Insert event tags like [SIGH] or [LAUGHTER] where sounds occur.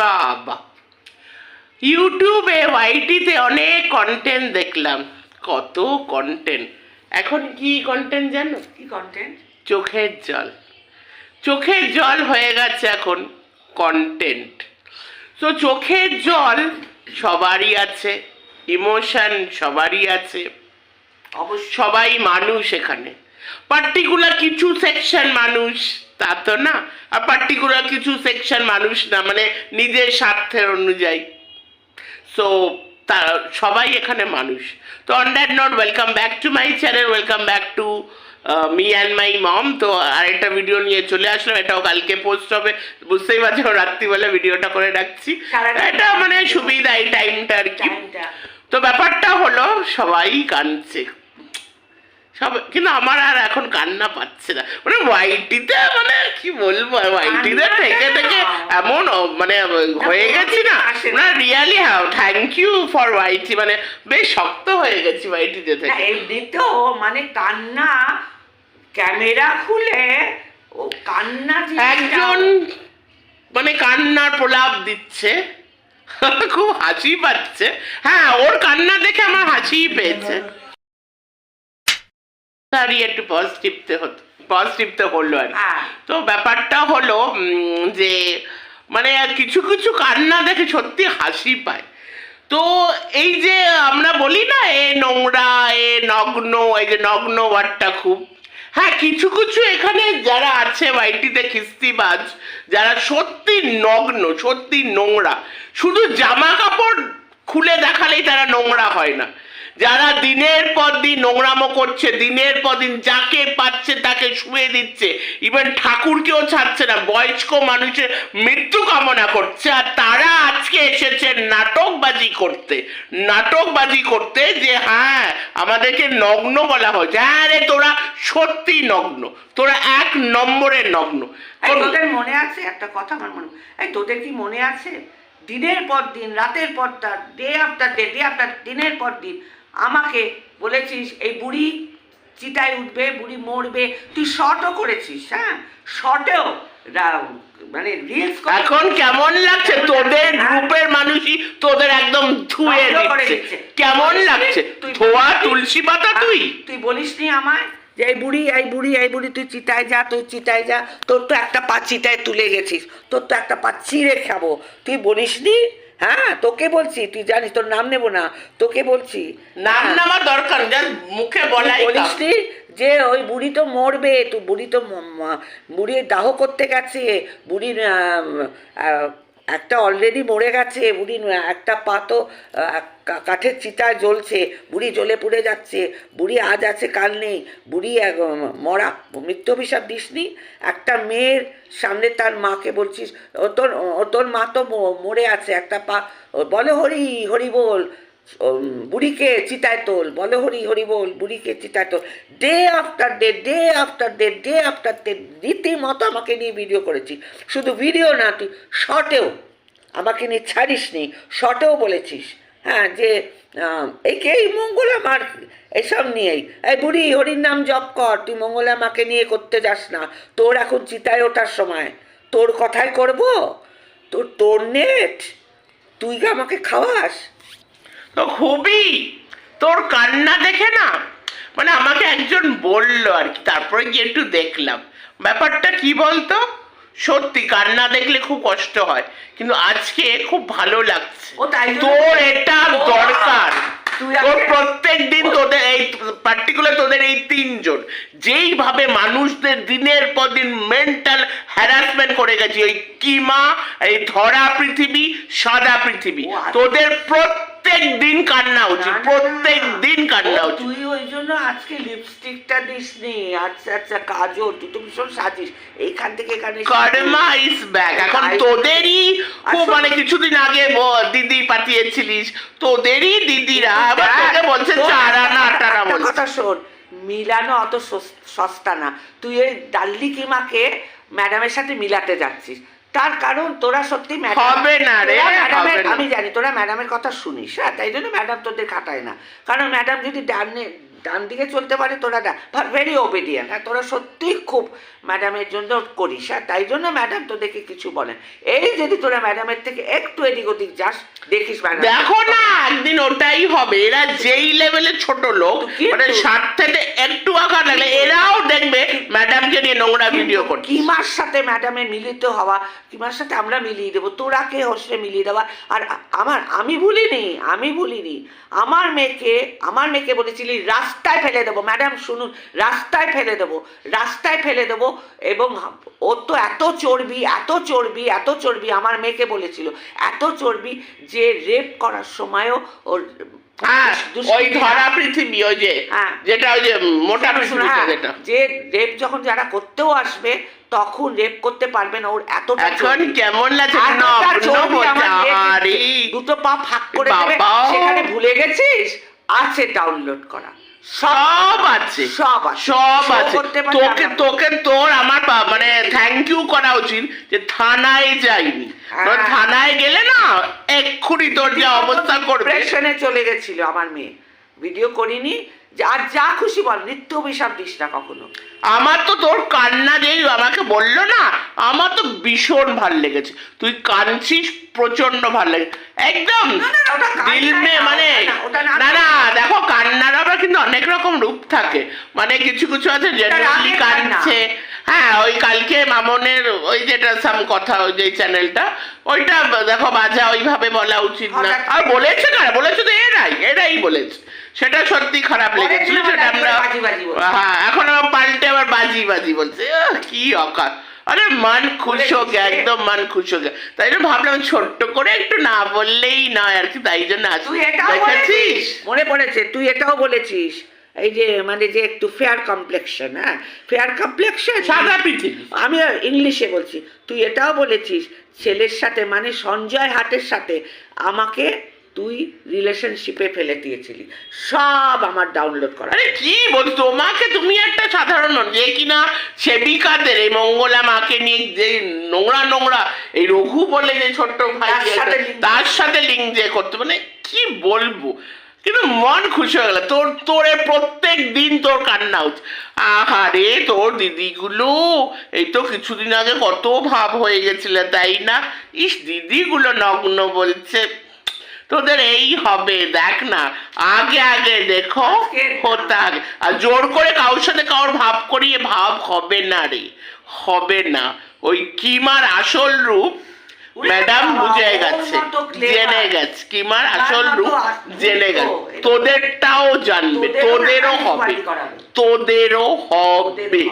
বাবা ইউটিউবে ওয়াইটিতে অনেক কন্টেন্ট দেখলাম। কত কন্টেন্ট এখন কি কন্টেন্ট জানো? কি কন্টেন্ট চোখের জল। চোখের জল হয়ে গেছে এখন কন্টেন্ট তো চোখের জল সবারই আছে ইমোশন সবারই আছে। অবশ্যই। সবাই মানুষ এখানে। পার্টিকুলার কিছু সেকশন মানুষ তা তো না আর পার্টিকুলার কিছু সেকশন মানুষ না মানে নিজের স্বার্থের অনুযায়ী। সো তা সবাই এখানে মানুষ। তো on that note welcome back to my channel welcome back to me and my mom তো আরেকটা ভিডিও নিয়ে চলে আসলাম এটাও কালকে পোস্ট হবে। বুঝতেই পারছ রাত্রিবেলা ভিডিওটা করে রাখছি। এটা মানে সুবিধা এই টাইমটা আর কি। তো ব্যাপারটা হলো সবাই কাঁদছে। সব কিন্তু আমার আর এখন কান্না পাচ্ছে না। মানে ওয়াইটিতে মানে কি বলব ওয়াইটিতে থেকে থেকে এমন মানে হয়ে গেছি না। না। রিয়ালি হ্যাঁ থ্যাংক ইউ ফর ওয়াইটি মানে বেশ শক্ত হয়ে গেছি ওয়াইটিতে থেকে। এমনিতেও মানে কান্না ক্যামেরা খুলে ও কান্না একজন মানে কান্নার প্রলাপ দিচ্ছে [LAUGHS] খুব হাসি পাচ্ছে। হ্যাঁ ওর কান্না দেখে আমার হাসিই পেয়েছে। তারই একটু পজিটিভতে হতো পজিটিভতে হলো আর হ্যাঁ। তো ব্যাপারটা হলো যে মানে কিছু কিছু কান্না দেখে সত্যি হাসি পায়। তো এই যে আমরা বলি না এ নোংরা এ নগ্ন এই যে নগ্ন ওয়ার্ডটা খুব। হ্যাঁ কিছু কিছু এখানে যারা আছে বাইটিতে খিস্তিবাজ যারা সত্যি নগ্ন সত্যি নোংরা শুধু জামা কাপড় খুলে দেখালেই তারা নোংরা হয় না। যারা দিনের পর দিন নোংরামো করছে দিনের পর দিন যাকে পাচ্ছে তাকে শুয়ে দিচ্ছে। ইভেন ঠাকুরকেও ছাড়ছে না বয়স্ক মানুষের মৃত্যু কামনা করছে। আর তারা আজকে এসেছে নাটকবাজি করতে। নাটকবাজি করতে যে হ্যাঁ আমাদেরকে নগ্ন বলা হয়েছে। হ্যাঁ রে তোরা সত্যি নগ্ন। তোরা এক নম্বরের নগ্ন। তোদের মনে আছে? একটা কথা আমার মনে এই তোদের কি মনে আছে? দিনের পর দিন রাতের পর day after day day after দিনের পর দিন আমাকে বলেছিস এই বুড়ি চিতায় উঠবে বুড়ি মরবে তুই শর্টও করেছিস হ্যাঁ? শর্টেও মানে রিলস এখন কেমন লাগছে? তোদের গ্রুপের মানুষই তোদের একদম ধুয়ে দিচ্ছে। কেমন লাগছে? তুই ধোয়া তুলসী পাতা তুই? তুই বলিসনি আমায় যে এই বুড়ি এই বুড়ি এই বুড়ি তুই চিতায় যা তুই চিতায় যা তোর তো একটা পা চিতায় তুলে গেছিস তোর তো একটা পা চিড়ে খাব। তুই বলিসনি হ্যাঁ তোকে বলছি তুই জানিস তোর নাম নেব না তোকে বলছি নাম নামার নেওয়ার দরকার জান মুখে বলাই। বলিসনি যে ওই বুড়ি তো মরবে তুই বুড়ি তো বুড়ি দাহ করতে গেছে বুড়ির আহ, একটা অলরেডি মরে গেছে, বুড়ি একটা পা তো কাঠের চিতায় জ্বলছে, বুড়ি জ্বলে পুড়ে যাচ্ছে, বুড়ি আজ আছে, কাল নেই, বুড়ি মরা, মৃত্যু অভিশাপ দিসনি, একটা মেয়ের সামনে তার মাকে বলছিস, ও তোর তোর মা তো মরে আছে, একটা পা বলে হরি হরি বল বুড়িকে চিতায় তোল, বলে হরি হরি বল, বুড়িকে চিতায় তোল। Day after day day after day day after day রীতিমতো আমাকে নিয়ে ভিডিও করেছি। শুধু ভিডিও না, তুই শর্টেও আমাকে নিয়ে ছাড়িস নি শর্টেও বলেছিস। হ্যাঁ যে এই মঙ্গলা মার, এসব নিয়েই। এই বুড়ি, হরির নাম জপ কর, তুই মঙ্গলা মাকে নিয়ে করতে যাস না। তোর এখন চিতায় ওঠার সময়। তোর কথাই করব? তোর তোর নেট তুই আমাকে খাওয়াস? তো খুবই তোর কান্না দেখে না? মানে আমাকে একজন বলল আর কি তারপরে গিয়ে একটু দেখলাম। ব্যাপারটা কি বলতো? সত্যি কান্না দেখলে খুব কষ্ট হয় কিন্তু আজকে খুব ভালো লাগছে। ও তাই তোর এটা দরকার। তোর প্রত্যেক দিন তোদের এই পার্টিকুলার তোদের এই তিনজন যেইভাবে মানুষদের দিনের পর দিন মেন্টাল হ্যারাসমেন্ট করে গেছে ওই কিমা এই ধরা পৃথিবী সাদা পৃথিবী। আচ্ছা। তোদের প্রত্যেক দিন কান্না উচিত না, না, প্রত্যেক দিন কান্না উচিত। তুই ওই জন্য আজকে লিপস্টিকটা দিসনি আচ্ছা আচ্ছা কাজল তুই তো ভীষণ সাজিস এইখান থেকে এখানে কর্মা ইজ ব্যাক এখন তোদেরই খুব মানে কিছুদিন আগে দিদি পাঠিয়েছিলিস তোদেরই দিদিরা আবার তোকে বলছে চার আট আনা বলছে। কথা শোন মিলানো অত সস্তা না। তুই এই ডাল্লি কিমাকে ম্যাডামের সাথে মিলাতে যাচ্ছিস। তার কারণ তোরা সত্যি হবে না রে। আমি জানি তোরা ম্যাডামের কথা শুনিস হ্যাঁ তাই জন্য ম্যাডাম তোদের খাটায় না কারণ ম্যাডাম যদি ডানে ডান দিকে চলতে পারে তোরা না ভেরি ওবেডিয়েন্ট হ্যাঁ তোরা সত্যিই খুব ম্যাডামের জন্য করিস হ্যাঁ তাই জন্য ম্যাডাম তোদেরকে কিছু বলেন এই যদি তোরা ম্যাডামের থেকে একটু এদিক ওদিক যাস দেখিস ম্যাডাম দেখো না একদিন ওটাই হবে এরা যেই লেভেলে ছোট লোক মানে স্বার্থেতে একটু আঘাত লাগলে এরাও দেখবে ম্যাডামকে নিয়ে নোংরা ভিডিও করছে। কিমার সাথে ম্যাডামের মিলিত হওয়া কিমার সাথে আমরা মিলিয়ে দেবো তোরা কে হোসে মিলিয়ে দেওয়া? আর আমার আমি ভুলিনি আমি ভুলিনি আমার মেয়েকে আমার মেয়েকে বলেছিলি রাস্তায় ফেলে দেবো ম্যাডাম শুনুন রাস্তায় ফেলে দেবো রাস্তায় ফেলে দেবো এবং ওর তো এত চর্বি এত চর্বি এত চর্বি আমার মেয়েকে বলেছিল এত চর্বি যে রেপ করার সময়ও ওর হ্যাঁ ওই ধরা পৃথিবী ওই যে হ্যাঁ। যেটা ওই যে মোটা শোনো, শোনো, পৃথিবীটা হ্যাঁ, যেটা। যে রেপ যখন যারা করতেও আসবে তখন রেপ করতে পারবে না ওর এতটা এখন কেমন লাগছে এতটা নগ্ন চর্বি বলছে, আমার মেয়ে আরে দিচ্ছে। দুটো পা ফাঁক করে দেবে সেখানে ভুলে গেছিস? আছে ডাউনলোড করা। সব আছে। সব আছে। সব আছে। তোকে তোকে তোর আমার মানে থ্যাংক ইউ করা উচিত যে থানায় যাইনি। হ্যাঁ। থানায় গেলে না এক্ষুনি তোর যে অবস্থা করবে। চলে গেছিল আমার মেয়ে। ভিডিও করিনি আর যা খুশি বল নিত্য অভিশাপ দিস না কখনো। আমার তো তোর কান্না যেই আমাকে বলল না আমার তো ভীষণ ভালো লেগেছে। তুই কাঁদছিস প্রচণ্ড ভালো লাগে একদম দিল মে মানে না, না। না না দেখো কান্নার আবার কিন্তু অনেক রকম রূপ থাকে। মানে কিছু কিছু আছে জেনারেলি কাঁদছে। হ্যাঁ ওই কালকে মামনের ওই যেটা সাম কথা ওই যে চ্যানেলটা ওইটা দেখো বাজা ওইভাবে বলা উচিত না। আর বলেছে না বলেছে তো এরাই এরাই বলেছে। সেটা সত্যি খারাপ লেগেছিল সেটা আমরা। হ্যাঁ এখন আবার পাল্টে আবার বাজি বাজি বলছে কি অকাল আরে মন খুশ হো গেয়া একদম মন খুশ হো গেয়া তাই জন্য ভাবলাম ছোট্ট করে একটু না বললেই নয় আর কি তাই জন্য তুই এটাও বলেছিস? মনে পড়েছে তুই এটাও বলেছিস। এই যে মানে যে একটু ফেয়ার কমপ্লেকশন হ্যাঁ? ফেয়ার কমপ্লেকশন সাদা পৃথিবী আমি ইংলিশে বলছি তুই এটাও বলেছিস ছেলের সাথে মানে সঞ্জয় হাটের সাথে আমাকে তুই রিলেশনশিপে ফেলে দিয়েছিলি। সব আমার ডাউনলোড করা। আরে কি বল তোমাকে তুমি একটা সাধারণ নন, যে কিনা সেবিকাদের এই মঙ্গলা মাকে নিয়ে যে নোংরা নোংরা এই রঘু বলে যে ছোট্ট ভাই তার সাথে লিঙ্ক যে করতে। মানে কি বলব? কিন্তু মন খুশি হয়ে গেল। তোর তোরে প্রত্যেক দিন তোর কান্না হচ্ছে। আহারে তোর দিদিগুলো এই তো কিছুদিন আগে কত ভাব হয়ে গেছিল তাই না? ইস দিদিগুলো নগ্ন বলছে। তোদের এই হবে দেখ না। আগে আগে দেখো। হতে আর জোর করে কারোর সাথে কারোর ভাব করিয়ে ভাব হবে না রে হবে না। ওই কিমার আসল রূপ ম্যাডাম বুঝে গেছে জেনে গেছে। কিমার আসল রূপ জেনে গেছে। তোদেরটাও জানবে তোদেরও হবে। তোদেরও হবে।